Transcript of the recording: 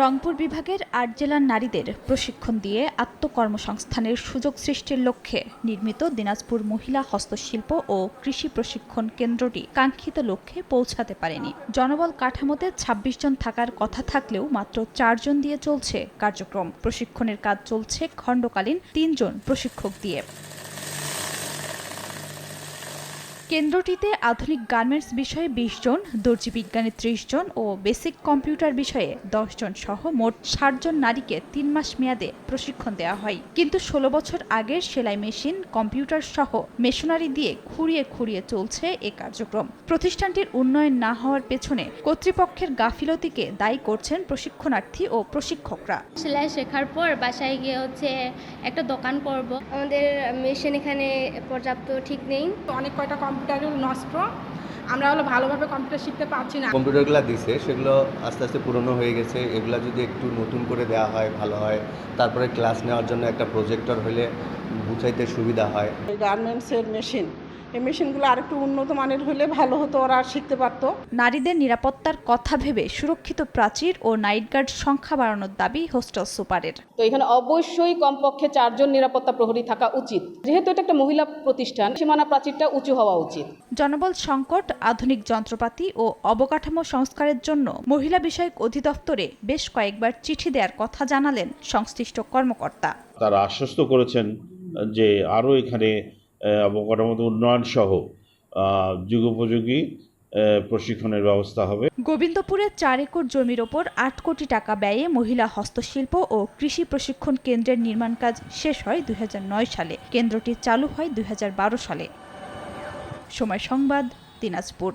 রংপুর বিভাগের আট জেলার নারীদের প্রশিক্ষণ দিয়ে আত্মকর্মসংস্থানের সুযোগ সৃষ্টির লক্ষ্যে নির্মিত দিনাজপুর মহিলা হস্তশিল্প ও কৃষি প্রশিক্ষণ কেন্দ্রটি কাঙ্ক্ষিত লক্ষ্যে পৌঁছাতে পারেনি। জনবল কাঠামোতে ২৬ জন থাকার কথা থাকলেও মাত্র চারজন দিয়ে চলছে কার্যক্রম। প্রশিক্ষণের কাজ চলছে খণ্ডকালীন তিনজন প্রশিক্ষক দিয়ে। কেন্দ্রটিতে আধুনিক গার্মেন্টস বিষয়ে বিশ জন দর্জি বিজ্ঞানে ত্রিশ জন ও বেসিক কম্পিউটার বিষয়ে দশ জন সহ মোট ষাট জন নারীকে তিন মাস মেয়াদে প্রশিক্ষণ দেওয়া হয়। কিন্তু ষোলো বছর আগের সেলাই মেশিন কম্পিউটার সহ মেশিনারি দিয়ে খুঁড়িয়ে খুঁড়িয়ে চলছে এ কার্যক্রম। প্রতিষ্ঠানটির উন্নয়ন না হওয়ার পেছনে কর্তৃপক্ষের গাফিলতিকে দায়ী করছেন প্রশিক্ষণার্থী ও প্রশিক্ষকরা। সেলাই শেখার পর বাসায় গিয়ে হচ্ছে একটা দোকান করব। আমাদের মেশিন এখানে পর্যাপ্ত ঠিক নেই। অনেক কয়টা কম্পিউটার নষ্ট। আমরা হলো ভালোভাবে কম্পিউটার শিখতে পারছি না। কম্পিউটারগুলো দিছে সেগুলো আস্তে আস্তে পুরনো হয়ে গেছে। এগুলো যদি একটু নতুন করে দেওয়া হয় ভালো হয় তারপরে ক্লাস নেওয়ার জন্য একটা প্রজেক্টর হলে বুঝাইতে সুবিধা হয়। গার্মেন্টসের মেশিন এই মেশিনগুলো আরেকটু উন্নত মানের হলে ভালো হতো ওরা শিখতে পারতো। নারীদের নিরাপত্তার কথা ভেবে সুরক্ষিত প্রাচীর ও নাইট গার্ড সংখ্যা বাড়ানোর দাবি হোস্টেল সুপারের। তো এখানে অবশ্যই কমপক্ষে চারজন নিরাপত্তা প্রহরী থাকা উচিত। যেহেতু এটা একটা মহিলা প্রতিষ্ঠান সীমানা প্রাচীরটা উঁচু হওয়া উচিত। জনবল সংকট আধুনিক যন্ত্রপাতি ও অবকাঠামো সংস্কারের জন্য মহিলা বিষয়ক অধিদপ্তরে বেশ কয়েকবার চিঠি দেওয়ার কথা জানালেন সংশ্লিষ্ট কর্মকর্তা। তারা আশ্বস্ত করেছেন যে আরও এখানে অবকাঠামোগত উন্নয়ন সহ যুগোপযোগী প্রশিক্ষণের ব্যবস্থা হবে। গোবিন্দপুরের চার একর জমির ওপর আট কোটি টাকা ব্যয়ে মহিলা হস্তশিল্প ও কৃষি প্রশিক্ষণ কেন্দ্রের নির্মাণ কাজ শেষ হয় দুই হাজার নয় সালে। কেন্দ্রটি চালু হয় দুই হাজার বারো সালে। সময় সংবাদ, দিনাজপুর।